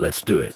Let's do it.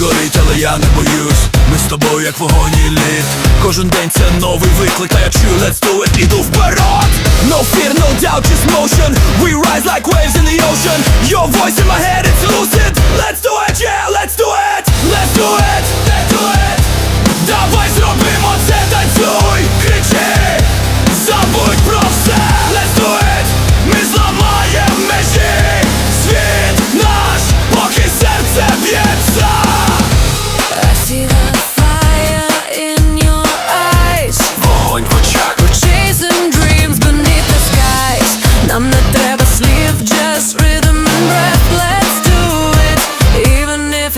Горить, але я не боюсь. Ми з тобою, як вогонь і лід Кожен день це новий виклик, та я чую, let's do it, іду вперед No fear, no doubt, just motion We rise like waves in the ocean Your voice in my head, it's lucid Let's do it,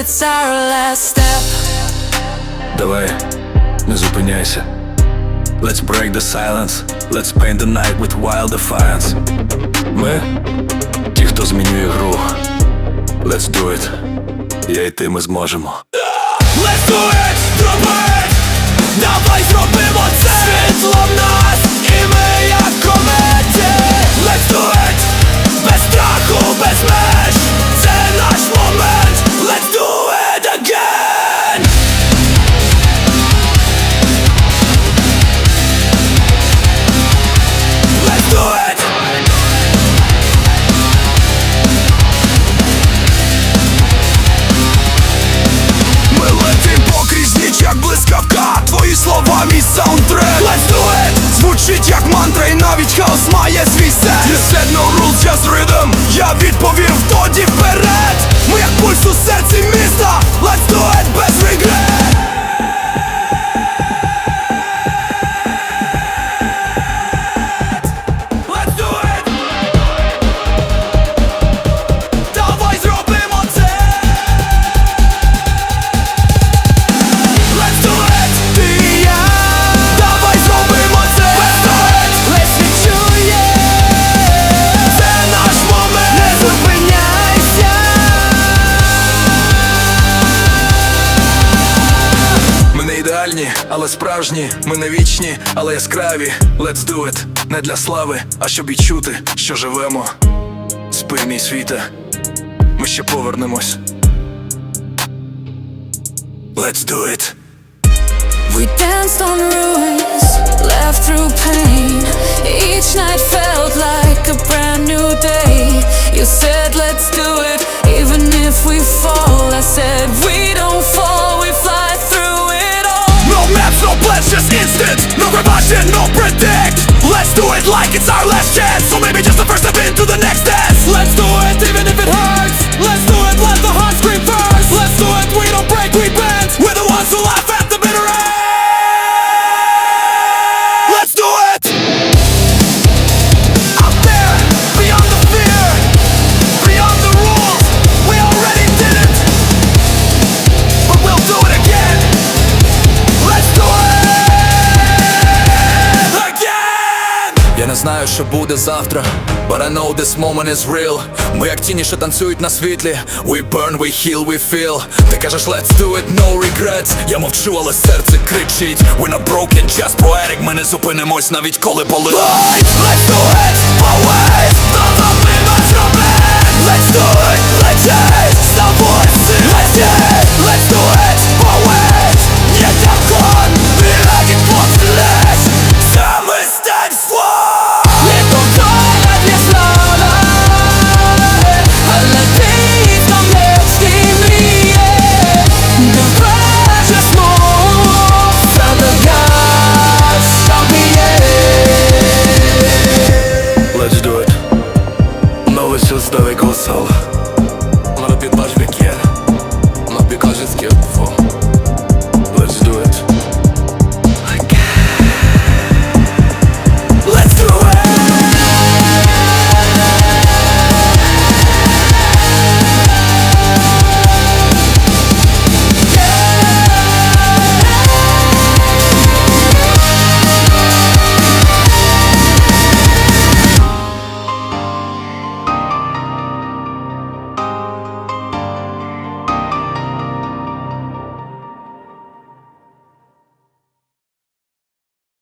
it's our last step. Давай, не зупиняйся Let's break the silence Let's paint the night with wild defiance Ми ті, хто змінює гру Let's do it Я і ти ми зможемо Let's do it, Блискавка Твої слова, мій саундтрек. Let's do it! Звучить як мантра, і навіть хаос має свій сет You said no rules, just rhythm Я відповів тоді вперед але справжні, ми не вічні, але яскраві. Let's do it не для слави, а щоб відчути, що живемо. Спи, мій світе, ми ще повернемось. Let's do it. We danced on ruins, left through pain. Each night felt like a brand new day. You said, let's do it, even if we fall. I said, we don't revision, no predict Let's do it like it's our last chance. So Я не знаю, що буде завтра But I know this moment is real. Ми як тіні, що танцюють на світлі. We burn, we heal, we feel. Ти кажеш let's do it, no regrets. Я мовчу, але серце кричить. We're not broken, just poetic. Ми не зупинимось навіть коли болить. Let's do it, always Masal Ona bir baş bekler Ona bir kaşık